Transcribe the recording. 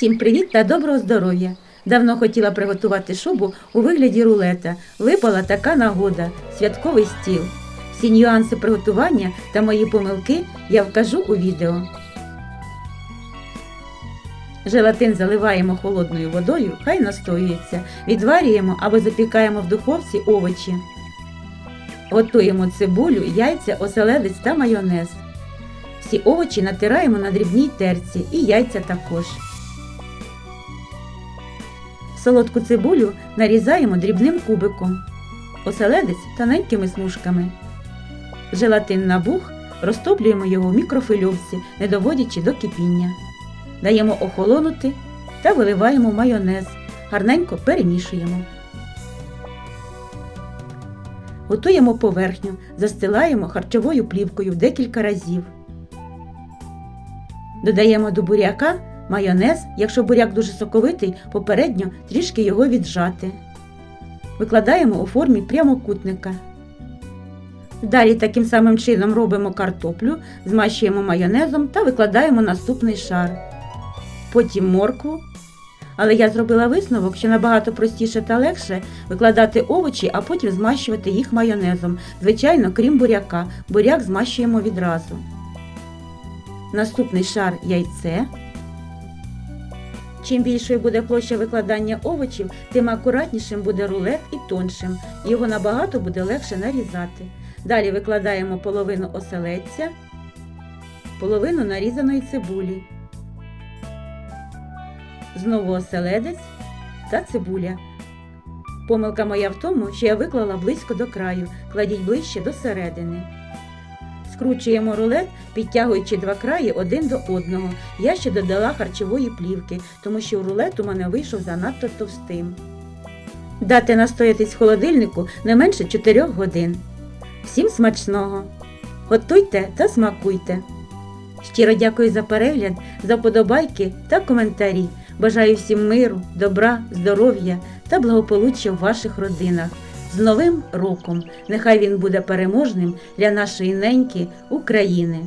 Усім привіт та доброго здоров'я! Давно хотіла приготувати шубу у вигляді рулета. Випала така нагода святковий стіл. Всі нюанси приготування та мої помилки я вкажу у відео. Желатин заливаємо холодною водою, хай настоюється. Відварюємо або запікаємо в духовці овочі. Готуємо цибулю, яйця, оселедець та майонез. Всі овочі натираємо на дрібній терці і яйця також. Солодку цибулю нарізаємо дрібним кубиком, оселедець тоненькими смужками. Желатин набух, розтоплюємо його в мікрофильовці, не доводячи до кипіння. Даємо охолонути та виливаємо майонез. Гарненько перемішуємо. Готуємо поверхню, застилаємо харчовою плівкою декілька разів. Додаємо до буряка майонез, якщо буряк дуже соковитий, попередньо трішки його віджати. Викладаємо у формі прямокутника. Далі таким самим чином робимо картоплю, змащуємо майонезом та викладаємо наступний шар. Потім моркву. Але я зробила висновок, що набагато простіше та легше викладати овочі, а потім змащувати їх майонезом. Звичайно, крім буряка. Буряк змащуємо відразу. Наступний шар яйце. Чим більшою буде площа викладання овочів, тим акуратнішим буде рулет і тоншим. Його набагато буде легше нарізати. Далі викладаємо половину оселедця, половину нарізаної цибулі. Знову оселедець та цибуля. Помилка моя в тому, що я виклала близько до краю, кладіть ближче до середини. Скручуємо рулет, підтягуючи два краї один до одного. Я ще додала харчової плівки, тому що рулет у мене вийшов занадто товстим. Дати настоятись в холодильнику не менше 4 годин. Всім смачного! Готуйте та смакуйте! Щиро дякую за перегляд, за вподобайки та коментарі. Бажаю всім миру, добра, здоров'я та благополуччя в ваших родинах. З Новим роком! Нехай він буде переможним для нашої неньки України.